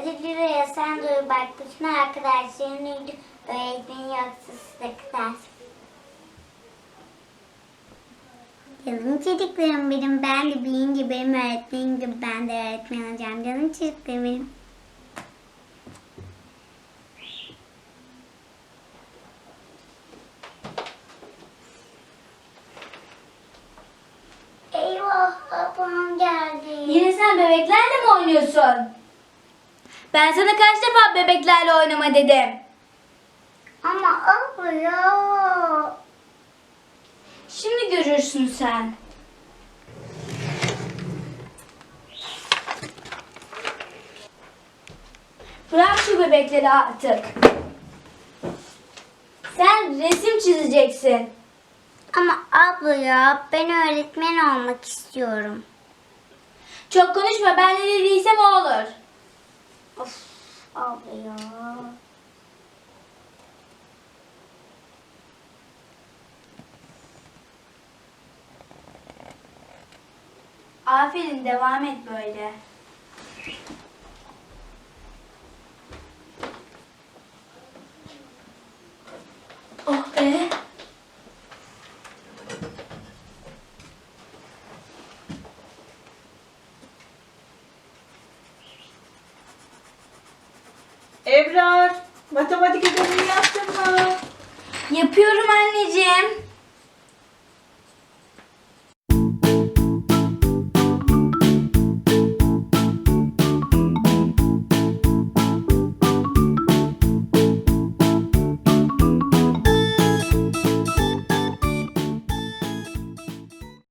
Hadi Lira'ya sen dur bak bütün arkadaşların uyudu. Öğretmeni yoksa size kızar. Canım çocuklarım benim. Ben de büyüyünce benim öğretmenim gibi ben de öğretmen olacağım. Canım çocuklarım benim. Eyvah babam geldi. Yine sen bebeklerle mi oynuyorsun? Ben sana kaç defa bebeklerle oynama dedim. Ama abla ya. Şimdi görürsün sen. Bırak şu bebekleri artık. Sen resim çizeceksin. Ama abla ya ben öğretmen olmak istiyorum. Çok konuşma ben ne abla ya. Aferin devam et böyle. Ebrar, matematik ödevini yaptın mı? Yapıyorum anneciğim.